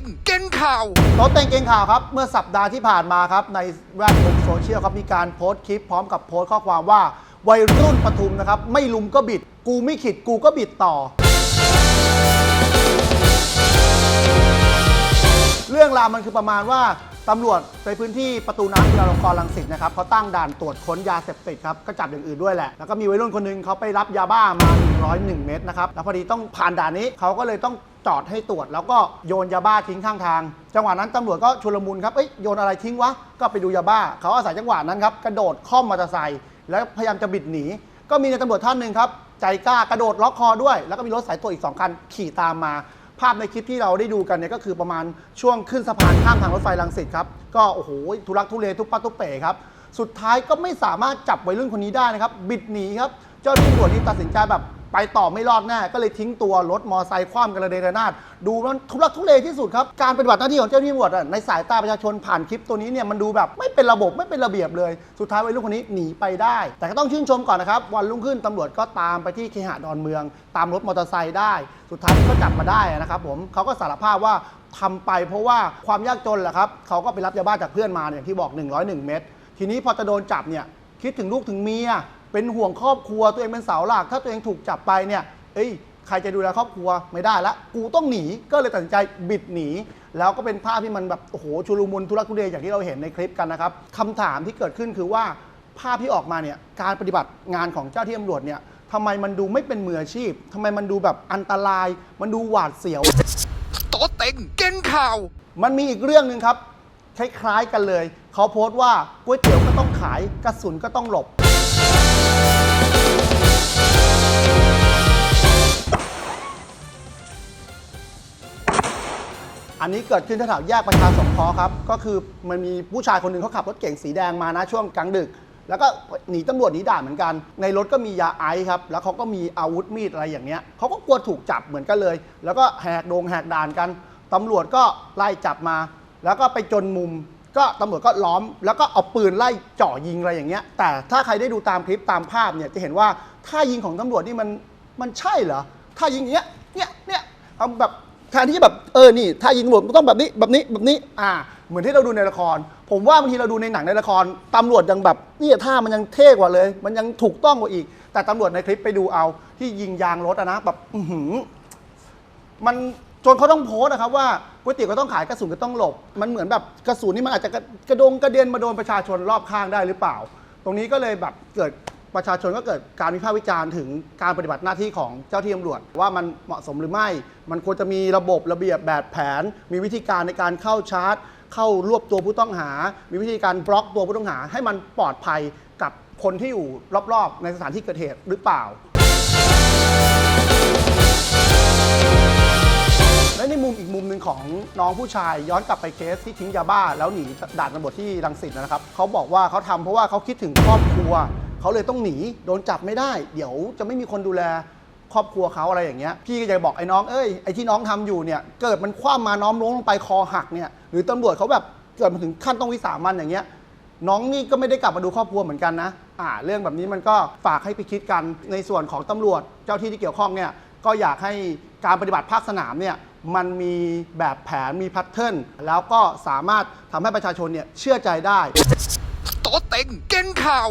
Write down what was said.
งเก่งข่าว โต๊ะเต็งเกงข่าวครับเมื่อสัปดาห์ที่ผ่านมาครับในแวดวงโซเชียลครับมีการโพสต์คลิปพร้อมกับโพสต์ข้อความว่าวัยรุ่นปทุมนะครับไม่ลุมก็บิด กูไม่ขิดกูก็บิดต่อ เรื่องราวมันคือประมาณว่า ตำรวจในพื้นที่ประตูน้ำจุฬาลงกรณ์รังสิตนะครับเขาตั้งด่านตรวจค้นยาเสพติดครับก็จับอย่างอื่นด้วยแหละ แล้วก็มีวัยรุ่นคนหนึงเขาไปรับยาบ้ามา 101 เม็ดนะครับแล้วพอดีต้องผ่านด่านนี้เขาก็เลยต้องจอดให้ตรวจ แล้วก็โยนยาบ้าทิ้งข้างทาง จังหวะนั้นตำรวจก็ชุลมุนครับเอ้ยโยนอะไรทิ้งวะก็ไปดูยาบ้าเขาอาศัยจังหวะนั้นครับกระโดดข้อมมอเตอร์ไซค์แล้วพยายามจะบิดหนี ก็มีในตำรวจท่านหนึ่งครับใจกล้ากระโดดล็อกคอด้วย แล้วก็มีรถสายตรวจอีกสองคันขี่ตามมา ภาพในคลิปที่เราได้ดูกันเนี่ยก็คือประมาณช่วงขึ้นสะพานข้ามทางรถไฟรังสิตครับ ก็โอ้โหทุลักทุเลทุกปัดทุกเป๋ครับ สุดท้ายก็ไม่สามารถจับวัยรุ่นคนนี้ได้นะครับ บิดหนีครับ เจ้าหน้าที่ตำรวจที่ตัดสินใจแบบ ไปต่อไม่รอดแน่ก็เลยทิ้งตัวรถมอไซค์คว่ำกระเด็นระนาดดูมันทุลักทุเลที่สุดครับ การปฏิบัติหน้าที่ของเจ้าหน้าที่ตำรวจในสายตาประชาชนผ่านคลิปตัวนี้เนี่ยมันดูแบบไม่เป็นระบบไม่เป็นระเบียบเลย สุดท้ายวัยรุ่นคนนี้หนีไปได้ แต่ก็ต้องชื่นชมก่อนนะครับ วันรุ่งขึ้นตำรวจก็ตามไปที่เคหะดอนเมือง ตามรถมอเตอร์ไซค์ได้ สุดท้ายก็จับมาได้นะครับผมเขาก็สารภาพว่าทำไปเพราะว่าความยากจนแหละครับเขาก็ไปรับยาบ้าจากเพื่อนมาอย่างที่บอก 101 เม็ดทีนี้พอจะโดนจับเนี่ยคิดถึงลูกถึงเมีย เป็นห่วงครอบครัวตัวเองเป็นเสาหลัก ถ้าตัวเองถูกจับไปเนี่ย เอ้ย ใครจะดูแลครอบครัวไม่ได้ละกูต้องหนีก็เลยตัดสินใจบิดหนี แล้วก็เป็นภาพที่มันแบบโอ้โหชุลมุนทุลักทุเลอย่างที่เราเห็นในคลิปกันนะครับคำถามที่เกิดขึ้นคือว่าภาพที่ออกมาเนี่ยการปฏิบัติงานของเจ้าที่ตำรวจเนี่ยทำไมมันดูไม่เป็นมืออาชีพทำไมมันดูแบบอันตราย มันดูหวาดเสียวโต๊ะเต็งเก่งข่าว มันมีอีกเรื่องหนึ่งครับคล้ายๆกันเลย เขาโพสต์ว่าก๋วยเตี๋ยวก็ต้องขายกระสุนก็ต้องหลบ นนี้เกิดขึ้นแถวแยกประชาสงเคราะห์ครับ ก็คือมันมีผู้ชายคนหนึ่งเขาขับรถเก่งสีแดงมานะช่วงกลางดึก แล้วก็หนีตำรวจหนีด่านเหมือนกัน ในรถก็มียาไอซ์ครับ แล้วเขาก็มีอาวุธมีดอะไรอย่างเงี้ยเขาก็กลัวถูกจับเหมือนกันเลย แล้วก็แหกโดงแหกด่านกันตำรวจก็ไล่จับมา แล้วก็ไปจนมุม ก็ตำรวจก็ล้อม แล้วก็เอาปืนไล่เจาะยิงอะไรอย่างเงี้ย แต่ถ้าใครได้ดูตามคลิปตามภาพเนี่ยจะเห็นว่าท่ายิงของตำรวจนี่มันมันใช่เหรอท่ายิงอย่างเงี้ยเนี่ยเนี่ยเอาแบบ แทนที่จะแบบเออนี่ท่ายิงตำรวจมันต้องแบบนี้แบบนี้แบบนี้ อ่า เหมือนที่เราดูในละคร ผมว่าบางทีเราดูในหนังในละครตำรวจยังแบบนี่ท่ามันยังเท่กว่าเลย มันยังถูกต้องกว่าอีก แต่ตำรวจในคลิปไปดูเอา ที่ยิงยางรถอะนะแบบอือหือมันจนเขาต้องโพสต์นะครับว่าก๋วยเตี๋ยวก็ต้องขายกระสุนก็ต้องหลบ มันเหมือนแบบกระสุนนี่มันอาจจะกระกระดงกระเด็นมาโดนประชาชนรอบข้างได้หรือเปล่า ตรงนี้ก็เลยแบบเกิด ประชาชนก็เกิดการวิพากษ์วิจารณ์ถึงการปฏิบัติหน้าที่ของเจ้าที่ตำรวจ ว่ามันเหมาะสมหรือไม่ มันควรจะมีระบบระเบียบแบบแผน มีวิธีการในการเข้าชาร์จ เข้ารวบตัวผู้ต้องหา มีวิธีการบล็อกตัวผู้ต้องหา ให้มันปลอดภัยกับคนที่อยู่รอบๆ ในสถานที่เกิดเหตุหรือเปล่า และในมุมอีกมุมหนึ่งของน้องผู้ชายย้อนกลับไปเคสที่ทิ้งยาบ้า แล้วหนีด่านตำรวจที่รังสิตนะครับเขาบอกว่าเขาทำเพราะว่าเขาคิดถึงครอบครัว เขาเลยต้องหนีโดนจับไม่ได้ เดี๋ยวจะไม่มีคนดูแลครอบครัวเขาอะไรอย่างเงี้ยพี่ก็จะบอกไอ้น้องเอ้ยไอ้ที่น้องทำอยู่เนี่ยเกิดมันคว่ำมาน้อมลงลงไปคอหักเนี่ยหรือตำรวจเขาแบบเกิดมาถึงขั้นต้องวิสามันอย่างเงี้ยน้องนี่ก็ไม่ได้กลับมาดูครอบครัวเหมือนกันนะอ่าเรื่องแบบนี้มันก็ฝากให้ไปคิดกันในส่วนของตำรวจเจ้าที่ที่เกี่ยวข้องเนี่ยก็อยากให้การปฏิบัติภาคสนามเนี่ยมันมีแบบแผนมีแพทเทิร์นแล้วก็สามารถทำให้ประชาชนเนี่ยเชื่อใจได้โต๊ะเต็งเก่งข่าว